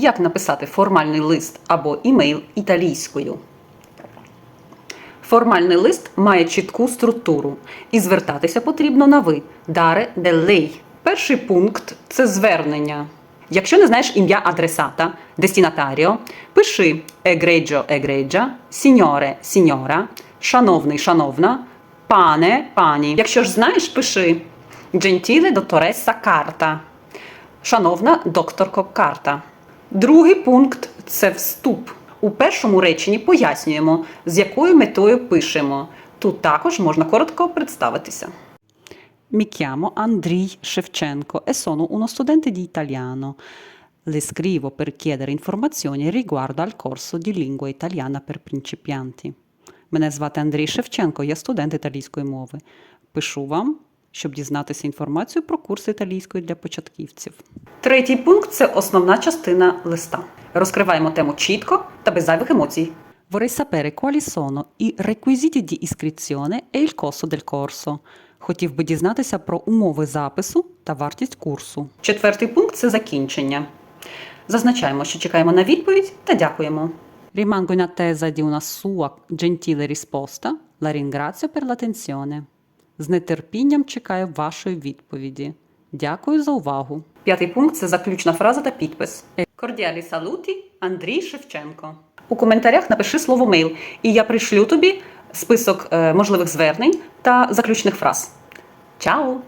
Як написати формальний лист або імейл італійською? Формальний лист має чітку структуру і звертатися потрібно на ви даре lei. Перший пункт це звернення. Якщо не знаєш ім'я адресата, дестінатаріо, пиши egregio, egregia, signore, signora, шановний, шановна, пане, пані. Якщо ж знаєш, пиши gentile dottoressa карта. Шановна докторко карта. Другий пункт це вступ. У першому реченні пояснюємо, з якою метою пишемо. Тут також можна коротко представитися. Mi chiamo Andrij Shevchenko e sono uno studente di italiano. Le scrivo per chiedere informazioni riguardo al corso di lingua italiana per principianti. Мене звати Андрій Шевченко, я студент італійської мови. Пишу вам, щоб дізнатися інформацію про курс італійської для початківців. Третій пункт це основна частина листа. Розкриваємо тему чітко та без зайвих емоцій. Vorrei sapere quali sono i requisiti di iscrizione e il costo del corso. Хотів би дізнатися про умови запису та вартість курсу. Четвертий пункт це закінчення. Зазначаємо, що чекаємо на відповідь та дякуємо. Rimango in attesa di una sua gentile risposta. La ringrazio per l'attenzione. З нетерпінням чекаю вашої відповіді. Дякую за увагу. П'ятий пункт це заключна фраза та підпис. Кордіалі салуті Андрій Шевченко. У коментарях напиши слово мейл, і я пришлю тобі список е, можливих звернень та заключних фраз. Чао!